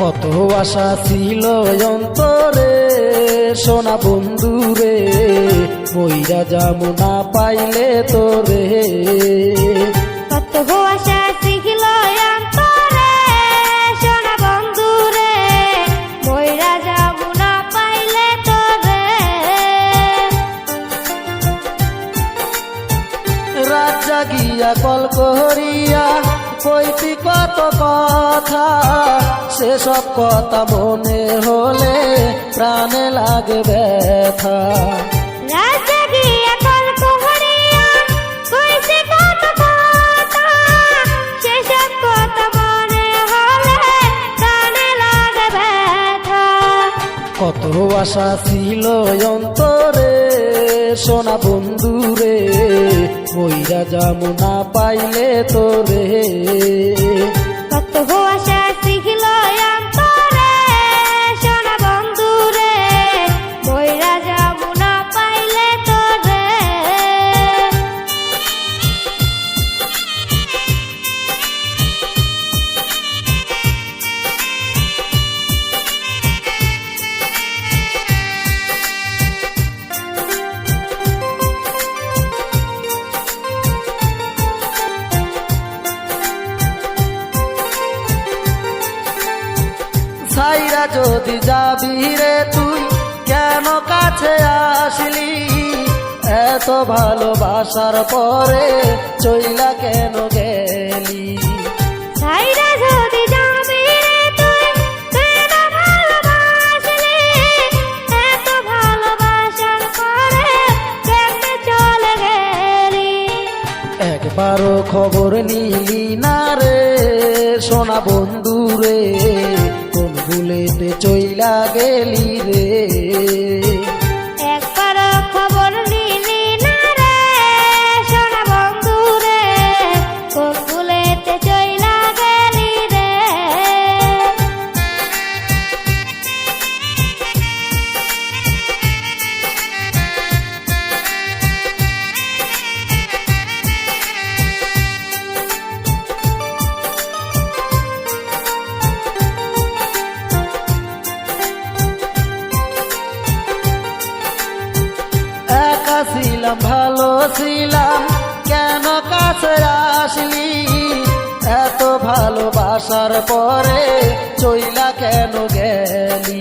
কত আশা ছিল অন্তরে সোনা বন্ধুরে মইরা যাব না পাইলে তোরে। কত আশা শিখিল অন্তরে সোনা বন্ধুরে ময়রা যাব না পাইলে তোরে। রাত জাগিয়া কল করিয়া কইতি কত কথা? সেসব কথা মনে হলে প্রাণে লাগে ব্যথা। কত আশা ছিল অন্তরে সোনা বন্ধুরে মইরা যাব না পাইলে তোরে কত আশা সাইরা যদি যাবি রে তুই কেন কাছে আসলি? এত ভালোবাসার পরে চইলা কেন গেলি? সাইরা যদি যাবি রে তুই কেন ভালোবাসলি? এত ভালোবাসার পরে কেমনে চলে গেলি? একবারও খবর নিলি না রে সোনা বন্ধু রে। ভুলেতে চইলা গেলি রে। ভালো ছিলাম কেন কাছে আসলি? এত ভালোবাসার পরে চইলা কেন গেলি?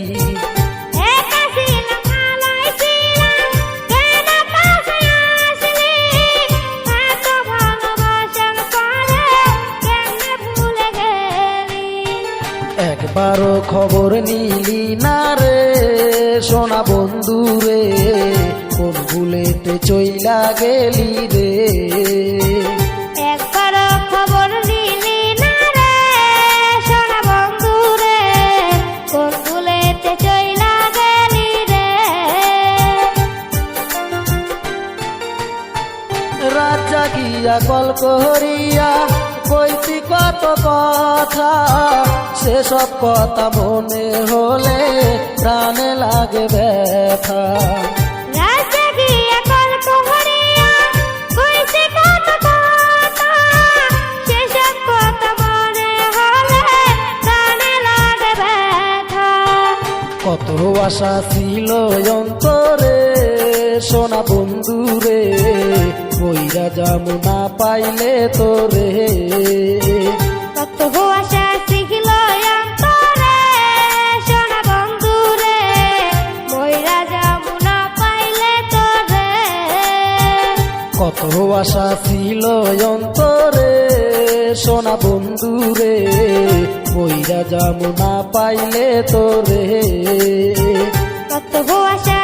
একবারও খবর নিলি না রে সোনা বন্ধু রে কোন ভুলেতে চইলা গেলি রে। একবার খবর নিলি না রে সোনা বন্ধু রে কোন ভুলেতে চইলা গেলি রে। রাত জাগিয়া কল করিয়া কইতি কত কথা সেসব কথা মনে হলে প্রাণে লাগে ব্যথা। আশা ছিল অন্তরে। সোনা বন্ধুরে কইরা যাব না পাইলে তোরে। কত শিখিল কত আশা ছিল অন্তরে সোনা বন্ধুরে কইরা যাব না পাইলে তোরে কত আশা